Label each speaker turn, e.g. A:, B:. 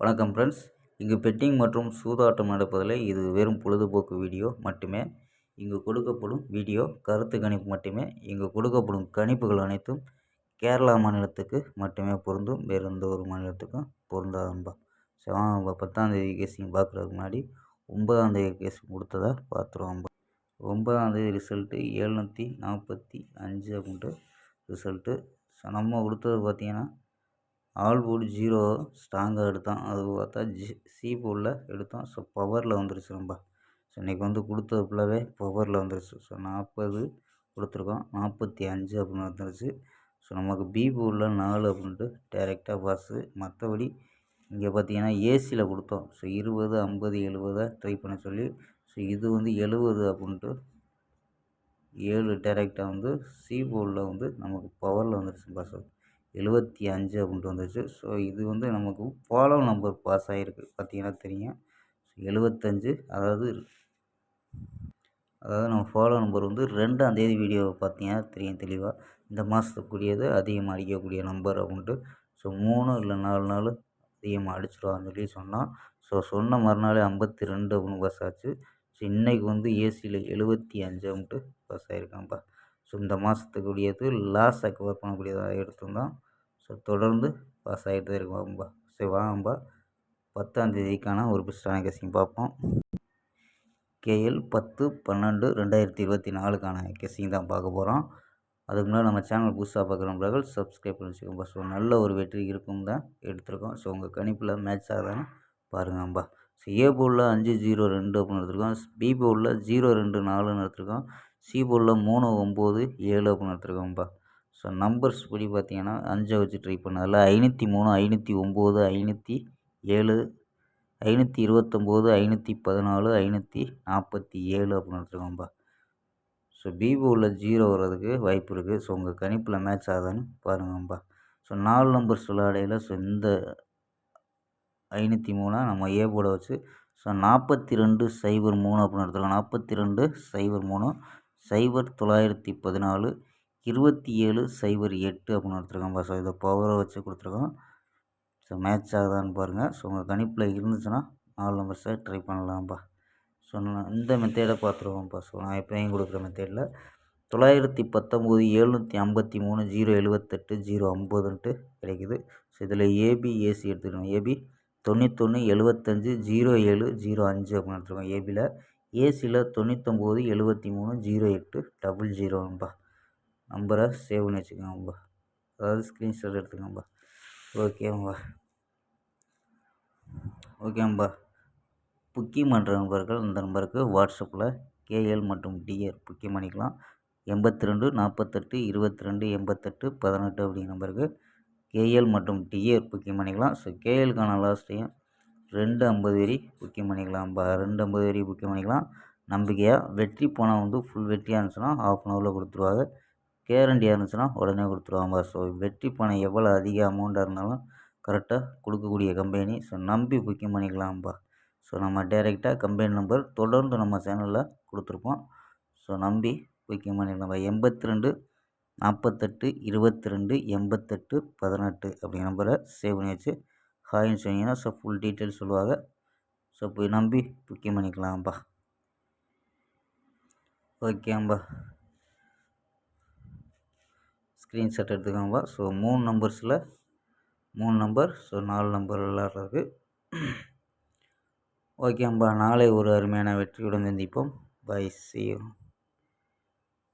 A: வணக்கம் ஃப்ரெண்ட்ஸ் இங்கு பெட்டிங் மற்றும் சூதாட்டம் நடப்பதில்லை இது வெறும் பொழுதுபோக்கு வீடியோ மட்டுமே. இங்கு கொடுக்கப்படும் வீடியோ கருத்து கணிப்பு மட்டுமே. இங்கு கொடுக்கப்படும் கணிப்புகள் அனைத்தும் கேரளா மாநிலத்துக்கு மட்டுமே பொருந்தும். வேறு எந்த ஒரு மாநிலத்துக்கும் பொருந்தாதம்பா சரி பத்தாந்தேதி கேஸிங் பார்க்குறதுக்கு முன்னாடி ஒன்பதாந்தேதி கேஸிங் கொடுத்ததா பார்த்துருவோம்பா ஒன்பதாந்தேதி ரிசல்ட்டு எழுநூற்றி நாற்பத்தி அஞ்சு அப்படின்ட்டு ரிசல்ட்டு ஸோ நம்ம கொடுத்தது பார்த்திங்கன்னா ஆல் வுட் ஜீரோ ஸ்ட்ராங்காக எடுத்தான். அது பார்த்தா ஜி சி போர்டில் எடுத்தோம் ஸோ பவரில் வந்துருச்சு ரொம்ப. ஸோ இன்றைக்கி வந்து கொடுத்தது ஃபுல்லாகவே பவரில் வந்துருச்சு. ஸோ நாற்பது கொடுத்துருக்கோம். நாற்பத்தி அஞ்சு அப்படின்னு வந்துருச்சு. ஸோ நமக்கு பி போர்டில் நாலு அப்படின்ட்டு டேரெக்டாக பாஸு மற்றபடி இங்கே பார்த்தீங்கன்னா ஏசியில் கொடுத்தோம். ஸோ இருபது ஐம்பது எழுபதை ட்ரை பண்ண சொல்லி ஸோ இது வந்து எழுபது அப்படின்ட்டு ஏழு டேரெக்டாக வந்து சி போர்டில் வந்து நமக்கு பவரில் வந்துருச்சு. பாஸ் எழுபத்தி அஞ்சு அப்படின்ட்டு வந்துச்சு ஸோ இது வந்து நமக்கு ஃபாலோ நம்பர் பாஸ் ஆகிருக்கு பார்த்தீங்கன்னா தெரியும். எழுபத்தஞ்சு அதாவது அதாவது நம்ம ஃபாலோ நம்பர் வந்து ரெண்டாந்தேதி வீடியோவை பார்த்தீங்கன்னா தெரியும் தெளிவாக இந்த மாதத்துக்குரியது அதிகமாக அடிக்கக்கூடிய நம்பர் அப்படின்ட்டு. ஸோ மூணு இல்லை நாலு நாள் அதிகமாக அடிச்சிருவான்னு சொல்லி சொன்னால் ஸோ சொன்ன மறுநாள் ஐம்பத்தி ரெண்டு அப்படின்னு பாஸ் ஆச்சு. ஸோ இன்றைக்கி வந்து ஏசியில் எழுபத்தி அஞ்சு அப்படின்ட்டு பாஸ் ஆகிருக்கான்ப்பா ஸோ இந்த மாதத்துக்குரியது லாஸை கவர் பண்ணக்கூடியதாக எடுத்திருந்தோம் ஸோ தொடர்ந்து பாஸ் ஆகிட்டு தான் இருக்கும்பா சரி வாங்கம்பா பத்தாந்தேதிக்கான ஒரு பெஸ்ட்டான கெஸ்ஸிங் பார்ப்போம். கேஎல் பத்து பன்னெண்டு ரெண்டாயிரத்தி இருபத்தி நாலுக்கான கெஸ்ஸிங் தான் பார்க்க போகிறோம் அதுக்கு முன்னாடி நம்ம சேனல் புதுசாக பார்க்குறவர்கள் சப்ஸ்கிரைப் பண்ணி வச்சுக்கோம்பா ஸோ நல்ல ஒரு வெற்றி இருக்கும் தான் எடுத்திருக்கோம். ஸோ உங்கள் கணிப்பில் மேட்ச் ஆகுதான்னு பாருங்கம்பா ஸோ ஏ போலில் அஞ்சு ஜீரோ ரெண்டு அப்படின்னு எடுத்துருக்கோம். பி போலில் ஜீரோ ரெண்டு நாலுன்னு எடுத்துருக்கோம். சி போர்டில் மூணு ஒம்பது ஏழு அப்படின்னு எடுத்துருக்கோம்ப்பா ஸோ நம்பர்ஸ் படி பார்த்தீங்கன்னா அஞ்சை வச்சு ட்ரை பண்ணதில் ஐநூற்றி மூணு ஐநூற்றி ஒம்பது ஐநூற்றி ஏழு ஐநூற்றி இருபத்தொம்போது ஐநூற்றி பதினாலு ஐநூற்றி நாற்பத்தி ஏழு அப்படின்னு எடுத்துருக்கோம்ப்பா ஸோ பிபோவில் ஜீரோ வர்றதுக்கு வாய்ப்பு இருக்குது ஸோ உங்கள் கணிப்பில் மேட்ச் ஆகுதுன்னு பாருங்கப்பா. ஸோ நாலு நம்பர்ஸ் விளையாடையில் ஸோ இந்த ஐநூற்றி மூணாக நம்ம ஏ போட வச்சு ஸோ நாற்பத்தி ரெண்டு சைபர் மூணு அப்படின்னு எடுத்துக்கலாம் நாற்பத்தி ரெண்டு சைபர் மூணு சைபர் தொள்ளாயிரத்தி பதினாலு இருபத்தி ஏழு சைபர் எட்டு அப்படின்னு எடுத்துருக்கோம்ப்பா ஸோ இதை பவரை வச்சு கொடுத்துருக்கோம். ஸோ மேட்ச் ஆகுதான்னு பாருங்கள் ஸோ உங்கள் கணிப்பில் இருந்துச்சுன்னா நாலு நம்பர்ஸை ட்ரை பண்ணலாம்ப்பா ஸோ நான் இந்த மெத்தேடை பார்த்துருவோம்ப்பா ஸோ நான் எப்பயும் கொடுக்குற மெத்தேடில் தொள்ளாயிரத்தி பத்தொம்போது எழுநூற்றி ஐம்பத்தி மூணு ஜீரோ எழுபத்தெட்டு ஜீரோ ஐம்பதுன்ட்டு கிடைக்குது. ஸோ இதில் ஏபி ஏசி எடுத்துக்கணும். ஏபி தொண்ணூத்தொன்று எழுபத்தஞ்சு ஜீரோ ஏழு ஜீரோ அஞ்சு அப்படின்னு எடுத்துருக்கோம் ஏபியில் ஏசியில் தொண்ணூத்தொம்பது எழுபத்தி மூணு ஜீரோ எட்டு டபுள் ஜீரோன்பா நம்பரை சேவ் பண்ணி வச்சுக்கோங்கப்பா அதாவது ஸ்க்ரீன்ஷாட் எடுத்துக்கோங்கப்பா ஓகேம்பா ஓகேம்பா புக்கிங் பண்ணுற நண்பர்கள் இந்த நம்பருக்கு வாட்ஸ்அப்பில் கேஎல் மற்றும் டிஆர் புக்கிங் பண்ணிக்கலாம். எண்பத்தி ரெண்டு நாற்பத்தெட்டு இருபத்தி ரெண்டு எண்பத்தெட்டு பதினெட்டு அப்படிங்கிற நம்பருக்கு கேஎல் மற்றும் டிஏர் புக்கிங் பண்ணிக்கலாம். ஸோ கேஎலுக்கான லாஸ்ட்டையும் ரெண்டு ஐம்பது வரி புக்கிங் பண்ணிக்கலாம். ரெண்டு ஐம்பது வரி புக்கிங் பண்ணிக்கலாம். நம்பிக்கையாக வெற்றி பணம் வந்து ஃபுல் வெற்றியாக இருந்துச்சுன்னா ஆஃப் அன் ஹவரில் கொடுத்துருவாங்க. கேரண்டியாக இருந்துச்சுன்னா உடனே கொடுத்துருவாங்க. ஸோ வெற்றி பணம் எவ்வளோ அதிக அமௌண்ட்டாக இருந்தாலும் கரெக்டாக கொடுக்கக்கூடிய கம்பெனி ஸோ நம்பி புக்கிங் பண்ணிக்கலாம்ப்பா ஸோ நம்ம டேரெக்டாக கம்பெனி நம்பர் தொடர்ந்து நம்ம சேனலில் கொடுத்துருப்போம். ஸோ நம்பி புக்கிங் பண்ணிக்கலாம்ப்பா எண்பத்தி ரெண்டு நாற்பத்தெட்டு இருபத்தி ரெண்டு எண்பத்தெட்டு பதினெட்டு அப்படிங்கிற நம்பரை சேவ் பண்ணி வச்சு ஹாய்னு சொன்னீங்கன்னா ஸோ ஃபுல் டீட்டெயில்ஸ் சொல்லுவாங்க. ஸோ போய் நம்பி புக்கிங் பண்ணிக்கலாம்ப்பா ஓகேம்பா ஸ்க்ரீன்ஷாட் எடுத்துக்கோங்கப்பா ஸோ மூணு நம்பர்ஸில் மூணு நம்பர் ஸோ நாலு நம்பர் இருக்குது ஓகேம்பா நாளை ஒரு அருமையான வெற்றியுடன் சந்திப்போம். By C